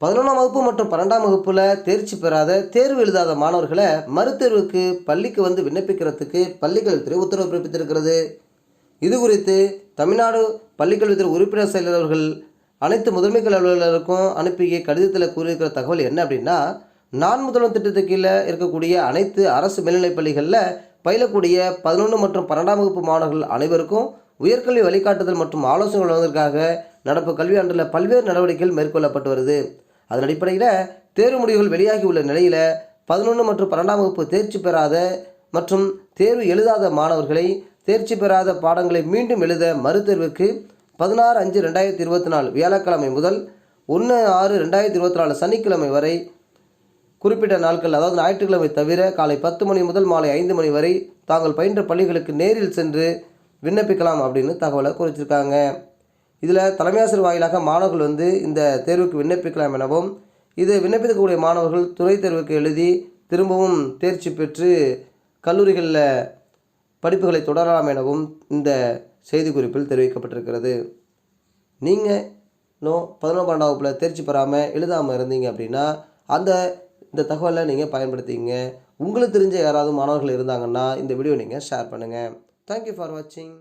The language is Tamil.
பதினொன்றாம் வகுப்பு மற்றும் பன்னெண்டாம் வகுப்பில் தேர்ச்சி பெறாத தேர்வு எழுதாத மாணவர்களை மறுதேர்வுக்கு பள்ளிக்கு வந்து விண்ணப்பிக்கிறதுக்கு பள்ளிக்கல்வித்துறை உத்தரவு பிறப்பித்திருக்கிறது. இது குறித்து தமிழ்நாடு பள்ளிக்கல்வித்துறை உறுப்பினர் செயலர்கள் அனைத்து முதன்மை கல்வி அலுவலருக்கும் அனுப்பிய கடிதத்தில் கூறியிருக்கிற தகவல் என்ன அப்படின்னா நான் முதல்வன் திட்டத்துக்கு கீழே இருக்கக்கூடிய அனைத்து அரசு மேல்நிலைப் பள்ளிகளில் பயிலக்கூடிய பதினொன்று மற்றும் பன்னெண்டாம் வகுப்பு மாணவர்கள் அனைவருக்கும் உயர்கல்வி வழிகாட்டுதல் மற்றும் ஆலோசனை வழங்குவதற்காக நடப்பு கல்வியாண்டில் பல்வேறு நடவடிக்கைகள் மேற்கொள்ளப்பட்டு வருது. அதன் அடிப்படையில் தேர்வு முடிவுகள் வெளியாகி உள்ள நிலையில் பதினொன்று மற்றும் பன்னெண்டாம் வகுப்பு தேர்ச்சி பெறாத மற்றும் தேர்வு எழுதாத மாணவர்களை தேர்ச்சி பெறாத பாடங்களை மீண்டும் எழுத மறுதேர்வுக்கு பதினாறு அஞ்சு ரெண்டாயிரத்தி இருபத்தி நாலு வியாழக்கிழமை முதல் ஒன்று ஆறு ரெண்டாயிரத்தி இருபத்தி நாலு சனிக்கிழமை வரை குறிப்பிட்ட நாட்கள் அதாவது ஞாயிற்றுக்கிழமை தவிர காலை பத்து மணி முதல் மாலை ஐந்து மணி வரை தாங்கள் பயின்ற பள்ளிகளுக்கு நேரில் சென்று விண்ணப்பிக்கலாம் அப்படின்னு தகவலை குறிச்சிருக்காங்க. இதில் தலைமையாசிரியர் வாயிலாக மாணவர்கள் வந்து இந்த தேர்வுக்கு விண்ணப்பிக்கலாம் எனவும் இது விண்ணப்பிக்கக்கூடிய மாணவர்கள் துணை தேர்வுக்கு எழுதி திரும்பவும் தேர்ச்சி பெற்று கல்லூரிகளில் படிப்புகளை தொடரலாம் எனவும் இந்த செய்திக்குறிப்பில் தெரிவிக்கப்பட்டிருக்கிறது. நீங்கள் இன்னும் பதினொன்று பன்னெண்டாம் வகுப்பில் தேர்ச்சி பெறாமல் எழுதாமல் இருந்தீங்க அப்படின்னா அந்த இந்த தகவலை நீங்கள் பயன்படுத்திங்க. உங்களுக்கு தெரிஞ்ச யாராவது மாணவர்கள் இருந்தாங்கன்னா இந்த வீடியோ நீங்கள் ஷேர் பண்ணுங்கள் தேங்க்யூ ஃபார் வாட்சிங்